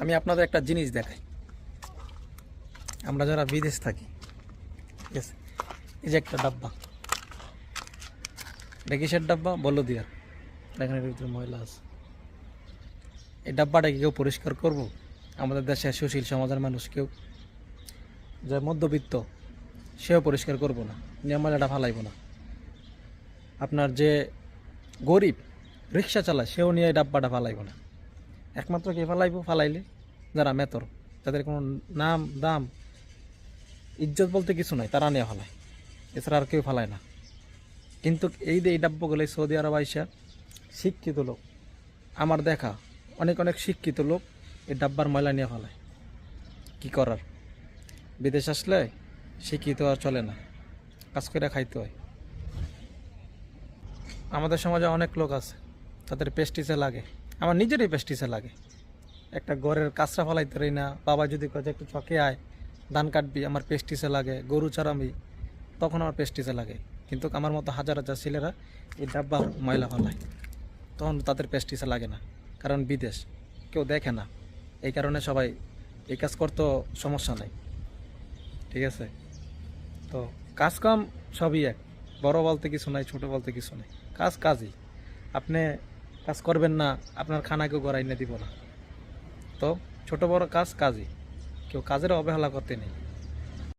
আমি আপনাদের একটা জিনিস দেখাই। আমরা যারা বিদেশ থাকি, ঠিক আছে? এই যে একটা ডাব্বা। এটা কিসের ডাব্বা? বলো দিয়া এর ভিতরে ময়লা আছে। এই ডাব্বাটা কি কেউ পরিষ্কার করব? আমাদের দেশে সুশীল সমাজের মানুষ কেউ? যে মধ্যবিত্ত, সেও পরিষ্কার করব না। নিয়ে ময়লাটা ফালাইব না। আপনার যে গরিব, রিক্সা চালায়, সেও নিয়ে এই ডাব্বাটা ফালাইব না। একমাত্র কে ফালাইব? ফালাইলে। যারা মেতর, যাদের কোনো নাম, দাম, ইজ্জত বলতে কিছু নাই, তারা নিয়ে ফালায়। এছাড়া আর কেউ ফালায় না। কিন্তু এই যে এই ডাব্বাগুলো এই সৌদি আরব আইসা শিক্ষিত লোক, আমার দেখা অনেক অনেক শিক্ষিত লোক এই ডাব্বার ময়লা নিয়ে ফেলায়। কি করার? বিদেশ আসলে শিক্ষিত আর চলে না, কাজ করে খাইতে হয়। আমাদের সমাজে অনেক লোক আছে, তাদের পেস্টিসে লাগে। আমার নিজেরই পেস্টিসে লাগে। একটা ঘরের কাঁচরা ফলাইতে পারি না, বাবা যদি যে একটু চকে আয়, ধান কাটবি, আমার পেস্টিসে লাগে, গরু চড়াবি তখন আমার পেস্টিসে লাগে। কিন্তু আমার মতো হাজার হাজার ছেলেরা এই ডাব্বা ময়লা ফেলায়। তখন তাদের পেস্টিসে লাগে না, কারণ বিদেশ, কেউ দেখে না। এই কারণে সবাই এই কাজ করতেও সমস্যা নাই। ঠিক আছে? তো কাজ কাম সবই এক, বড় বলতে কিছু নাই, ছোটো বলতে কিছু নাই। কাজ কাজই। আপনি কাজ করবেন না, আপনার খানাকেও গড়াই না দিব না। তো ছোট বড় কাজ কাজই। কেউ কাজের অবহেলা করতে নেই।